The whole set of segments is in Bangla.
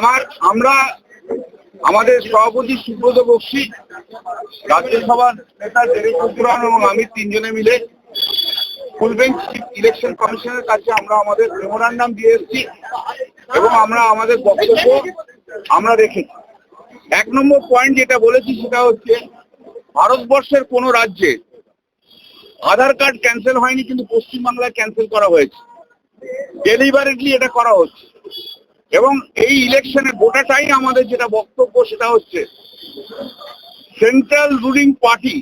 আমার, আমরা, আমাদের সভাপতি সুব্রত বক্সি, রাজ্যসভার নেতা পুরান এবং আমি তিনজনে মিলে ফুল বেঞ্চ ইলেকশন কমিশনের কাছে আমরা আমাদের মেমোরান্ডাম দিয়ে এসেছি এবং আমরা আমাদের বক্তব্য আমরা রেখেছি। এক নম্বর পয়েন্ট যেটা বলেছি সেটা হচ্ছে ভারতবর্ষের কোন রাজ্যে আধার কার্ড ক্যান্সেল হয়নি কিন্তু পশ্চিমবাংলায় ক্যান্সেল করা হয়েছে। ডেলিভারেটলি এটা করা হচ্ছে। এবং এই ইলেকশনে গোটাটাই আমাদের যেটা বক্তব্য সেটা হচ্ছে, central ruling party,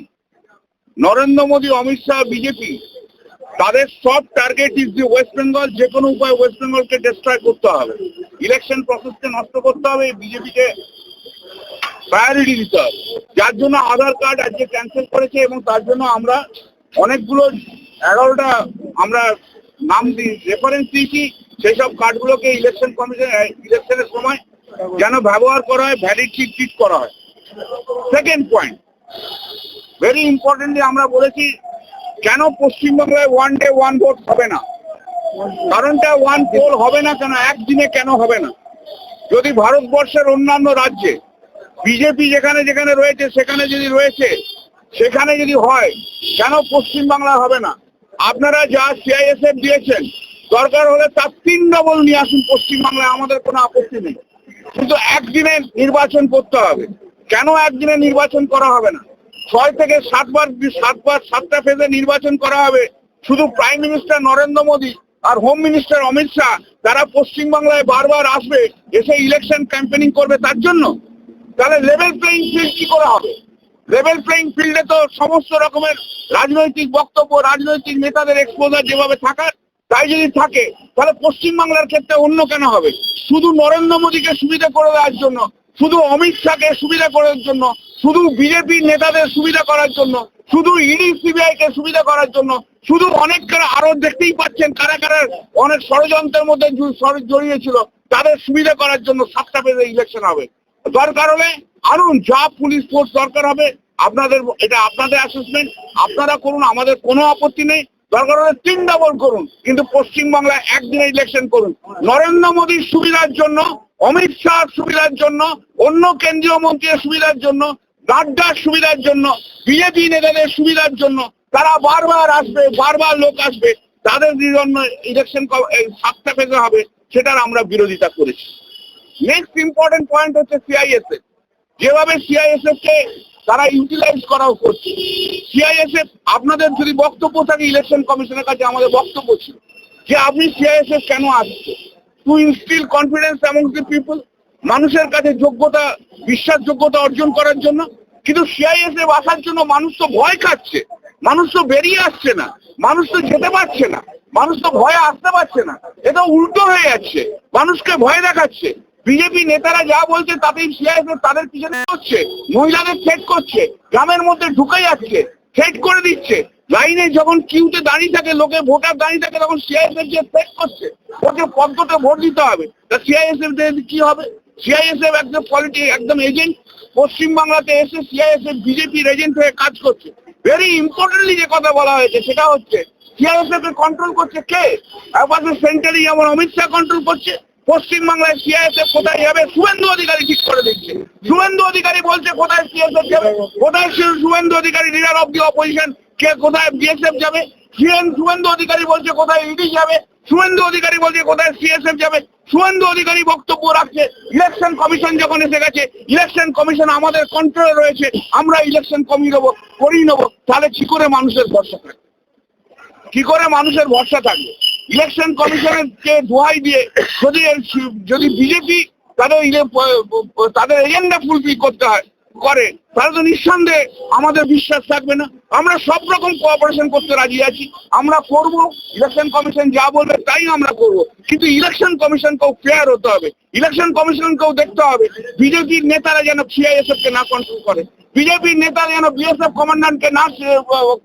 Narendra Modi, Amit Shah, BJP, তাদের সব target is the West Bengal যে কোনো উপায় ওয়েস্ট বেঙ্গলকে ডিস্ট্রয় করতে হবে। ইলেকশন প্রসেসকে নষ্ট করতে হবে বিজেপিকে প্রায়োরিটি দিতে হবে। যার জন্য আধার কার্ড আজকে ক্যান্সেল করেছে এবং তার জন্য আমরা অনেকগুলো এগারোটা আমরা নাম দিই। রেফারেন্স দিয়েছি সেই সব কার্ডগুলোকে ইলেকশন কমিশন ইলেকশনের সময় যেন ব্যবহার করা হয় ভ্যালিডলি ট্রিট করা হয়। সেকেন্ড পয়েন্ট ভেরি ইম্পর্টেন্টলি আমরা বলেছি, কেন পশ্চিমবাংলায় ওয়ান ডে ওয়ান ভোট হবে না? কারণটা ওয়ান পোল হবে না কেন, একদিনে কেন হবে না? যদি ভারতবর্ষের অন্যান্য রাজ্যে বিজেপি যেখানে যেখানে রয়েছে, সেখানে যদি রয়েছে, সেখানে যদি হয়, কেন পশ্চিমবাংলা হবে না? আপনারা যা সিআইএসএফ দিয়েছেন দরকার হলে তার তিন ডবল নিয়ে আসুন পশ্চিমবাংলায়, আমাদের কোনো আপত্তি নেই। কিন্তু একদিনে নির্বাচন করতে হবে। কেন একদিনে নির্বাচন করা হবে না? ছয় থেকে সাতবার সাতবার, সাতটা ফেজে নির্বাচন করা হবে। শুধু প্রাইম মিনিস্টার নরেন্দ্র মোদী আর হোম মিনিস্টার অমিত শাহ তারা পশ্চিমবাংলায় বারবার আসবে, এসে ইলেকশন ক্যাম্পেনিং করবে তার জন্য। তাহলে লেভেল প্লেইং ফিল্ড কি করা হবে? লেভেল প্লেইং ফিল্ডে তো সমস্ত রকমের রাজনৈতিক বক্তব্য, রাজনৈতিক নেতাদের এক্সপোজার যেভাবে থাকার তাই যদি থাকে, তাহলে পশ্চিমবাংলার ক্ষেত্রে অন্য কেন হবে? শুধু নরেন্দ্র মোদীকে সুবিধা করে দেওয়ার জন্য, শুধু অমিত শাহকে সুবিধা করার জন্য, শুধু বিজেপির নেতাদের সুবিধা করার জন্য, শুধু ইডি, সিবিআই কে সুবিধা করার জন্য, শুধু অনেক আরও দেখতেই পাচ্ছেন কারা কারা অনেক ষড়যন্ত্রের মধ্যে জু- সর- জড়িয়েছিল, তাদের সুবিধা করার জন্য সাতটা পেজে ইলেকশন হবে। দরকার হলে আনুন, যা পুলিশ ফোর্স দরকার হবে, আপনাদের, এটা আপনাদের অ্যাসেসমেন্ট আপনারা করুন, আমাদের কোনো আপত্তি নেই। দরকার হলে তিন ডাবল করুন। কিন্তু পশ্চিমবাংলায় একদিনে ইলেকশন করুন। নরেন্দ্র মোদীর সুবিধার জন্য, অমিত শাহর সুবিধার জন্য, অন্য কেন্দ্রীয় মন্ত্রীর সুবিধার জন্য নাড্ডার সুবিধার জন্য, বিজেপি নেতাদের সুবিধার জন্য তারা বারবার আসবে, বারবার লোক আসবে। তাদের জন্য ইলেকশন সাতটা পেতে হবে, সেটার আমরা বিরোধিতা করেছি। নেক্সট ইম্পর্টেন্ট পয়েন্ট হচ্ছে সিআইএসএফ যেভাবে সিআইএসএফ কে তারা ইউটিলাইজ করাও করছে। সিআইএসএফ আপনাদের যদি বক্তব্য থাকে ইলেকশন কমিশনের কাছে, আমাদের বক্তব্য ছিল। যে আপনি সিআইএসএফ কেন আসছে to instil confidence among the people মানুষের কাছে যোগ্যতা, বিশ্বাসযোগ্যতা অর্জন করার জন্য। কিন্তু সিআইএসএফ আসার জন্য মানুষ তো ভয় খাচ্ছে। মানুষ তো বেরিয়ে আসছে না। মানুষ তো যেতে পারছে না। মানুষ তো ভয়ে আসতে পারছে না। এটা উল্টো হয়ে যাচ্ছে। মানুষকে ভয় দেখাচ্ছে। বিজেপি নেতারা যা বলছে তাতেই সিআইএসএফ তাদের পিছনে করছে মহিলাদের থ্রেট করছে, গ্রামের মধ্যে ঢুকে যাচ্ছে থ্রেট করে দিচ্ছে। লাইনে যখন কিউতে দাঁড়িয়ে থাকে, লোকে ভোটার দাঁড়িয়ে থাকে, তখন সিআইএসএফ যে থ্রেট করছে, ওকে পদ্মতে ভোট দিতে হবে। তা সিআইএসএফ কি হবে? সিআইএসএফ একদম পলিটি একদম এজেন্ট পশ্চিমবাংলাতে এসে সিআইএসএফ বিজেপির এজেন্ট হয়ে কাজ করছে। ভেরি ইম্পর্টেন্টলি যে কথা বলা হয়েছে, সেটা হচ্ছে সিআইএসএফ কন্ট্রোল করছে কে? একপাশে সেন্টারে যেমন অমিত শাহ কন্ট্রোল করছে পশ্চিমবাংলায় সিআইএসএফ কোথায় যাবে শুভেন্দু অধিকারী ঠিক করে দিচ্ছে। শুভেন্দু অধিকারী বলছে, কোথায় সিএসএফ যাবে? কোথায় Suvendu Adhikari leader of the opposition কে কোথায় বিএসএফ যাবে? সিএন শুভেন্দু অধিকারী বলছে, কোথায় ইডি যাবে? শুভেন্দু অধিকারী বলছে, কোথায় সিএসএফ যাবে? শুভেন্দু অধিকারী বক্তব্য রাখছে ইলেকশন কমিশন যখন এসে গেছে ইলেকশন কমিশন আমাদের কন্ট্রোলে রয়েছে, আমরা ইলেকশন কমিয়ে নেব, করিয়ে নেব, তাহলে কি করে মানুষের ভরসা থাকবে? কি করে মানুষের ভরসা থাকবে? ইলেকশন কমিশনের কে দোহাই দিয়ে যদি যদি বিজেপি তাদের তাদের এজেন্ডা ফুলফিল করতে হয়, করে, তাহলে তো নিঃসন্দেহে আমাদের বিশ্বাস থাকবে না। আমরা সব রকম কোঅপারেশন করতে রাজি আছি। আমরা করব ইলেকশন কমিশন যা বলবে তাই আমরা করব। কিন্তু ইলেকশন কমিশন কমিশনকেও ফেয়ার হতে হবে। ইলেকশন কমিশন কমিশনকেও দেখতে হবে। বিজেপির নেতারা যেন সিআইএসএফ কে না কন্ট্রোল করে। বিজেপির নেতারা যেন বিএসএফ কমান্ডান্টকে না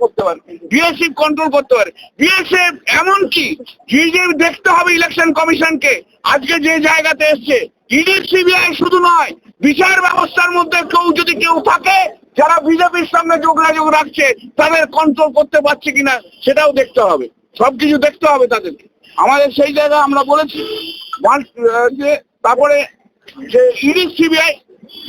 করতে পারে। বিএসএফ কন্ট্রোল করতে পারে। বিএসএফ এমনকি বিজেপি দেখতে হবে ইলেকশন কমিশনকে আজকে যে জায়গাতে এসছে, ইডি, সিবিআই শুধু নয়, বিচার ব্যবস্থার মধ্যে কেউ যদি কেউ থাকে যারা বিজেপির সঙ্গে যোগাযোগ রাখছে, তাদের কন্ট্রোল করতে পারছে কিনা সেটাও দেখতে হবে। সবকিছু দেখতে হবে তাদেরকে। আমাদের সেই জায়গা আমরা বলেছি। যে তারপরে যে ইডি সিবিআই,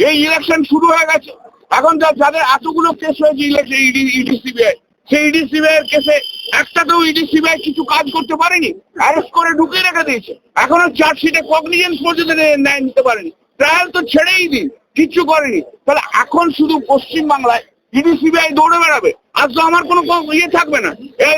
এই ইলেকশন শুরু হয়ে গেছে। এখন যা যাদের এতগুলো কেস হয়েছে ইলেকশন ইডি ইডি সিবিআই, সেই ইডি সিবিআই এর কেসে একটাতেও ইডি সিবিআই কিছু কাজ করতে পারেনি অ্যারেস্ট করে ঢুকিয়ে রেখে দিয়েছে। এখনও চার্জশিটে কগনিজেন্স পর্যন্ত নে- নেয়, নিতে পারেনি। ট্রায়াল তো ছেড়েই দিন। কিচ্ছু করেনি। তাহলে এখন শুধু পশ্চিম বাংলায় ইডি, সিবিআই দৌড়ে বেড়াবে। আজ তো আমার কোনো ইয়ে থাকবে না।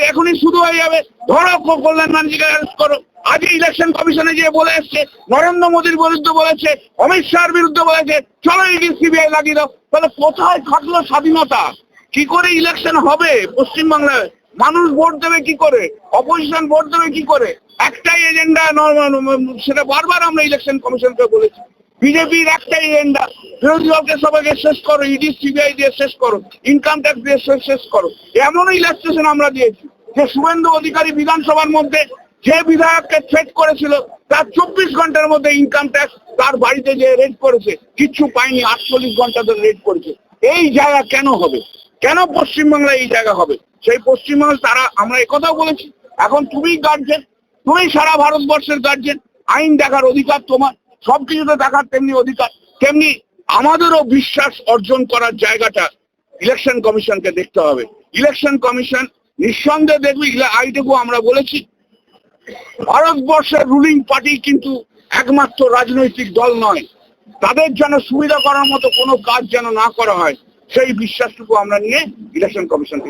এখনই শুরু হয়ে যাবে। ধরো কল্যাণ ব্যানার্জিকে অ্যারেস্ট করো। আজকে ইলেকশন কমিশনে গিয়ে বলে এসছে, নরেন্দ্র মোদীর বিরুদ্ধে বলেছে, অমিত শাহর বিরুদ্ধে বলেছে, চলো ইডি, সিবিআই লাগিয়ে দাও। তাহলে কোথায় থাকল স্বাধীনতা? কি করে ইলেকশন হবে পশ্চিমবাংলায়? মানুষ ভোট দেবে কি করে? অপোজিশন ভোট দেবে কি করে? একটাই এজেন্ডা সেটা বারবার আমরা ইলেকশন কমিশনকে বলেছি। বিজেপির একটাই এজেন্ডা বিরোধী দলকে সবাইকে শেষ করো, ইডি, সিবিআই দিয়ে শেষ করো ইনকাম ট্যাক্স দিয়ে শেষ- করো। এমনও ইলাস্ট্রেশন আমরা দিয়েছি। যে শুভেন্দু অধিকারী বিধানসভার মধ্যে যে বিধায়ককে থ্রেট করেছিল, তার চব্বিশ ঘণ্টার মধ্যে ইনকাম ট্যাক্স তার বাড়িতে যে রেড করেছে, কিচ্ছু পায়নি, আটচল্লিশ ঘণ্টা ধরে রেড করেছে। এই জায়গা কেন হবে? কেন পশ্চিমবাংলায় এই জায়গা হবে? সেই পশ্চিমবাংলা তারা, আমরা একথাও বলেছি। এখন তুমি গার্জেন তুমি সারা ভারতবর্ষের গার্জেন আইন দেখার অধিকার তোমার। সবকিছুতে দেখার তেমনি অধিকার, তেমনি আমাদেরও বিশ্বাস অর্জন করার জায়গাটা ইলেকশন কমিশনকে দেখতে হবে। ইলেকশন কমিশন নিঃসন্দেহে দেখবে এইটুকু আমরা বলেছি, ভারতবর্ষের রুলিং পার্টি কিন্তু একমাত্র রাজনৈতিক দল নয়। তাদের যেন সুবিধা করার মতো কোনো কাজ যেন না করা হয়, সেই বিশ্বাসটুকু আমরা নিয়ে ইলেকশন কমিশনকে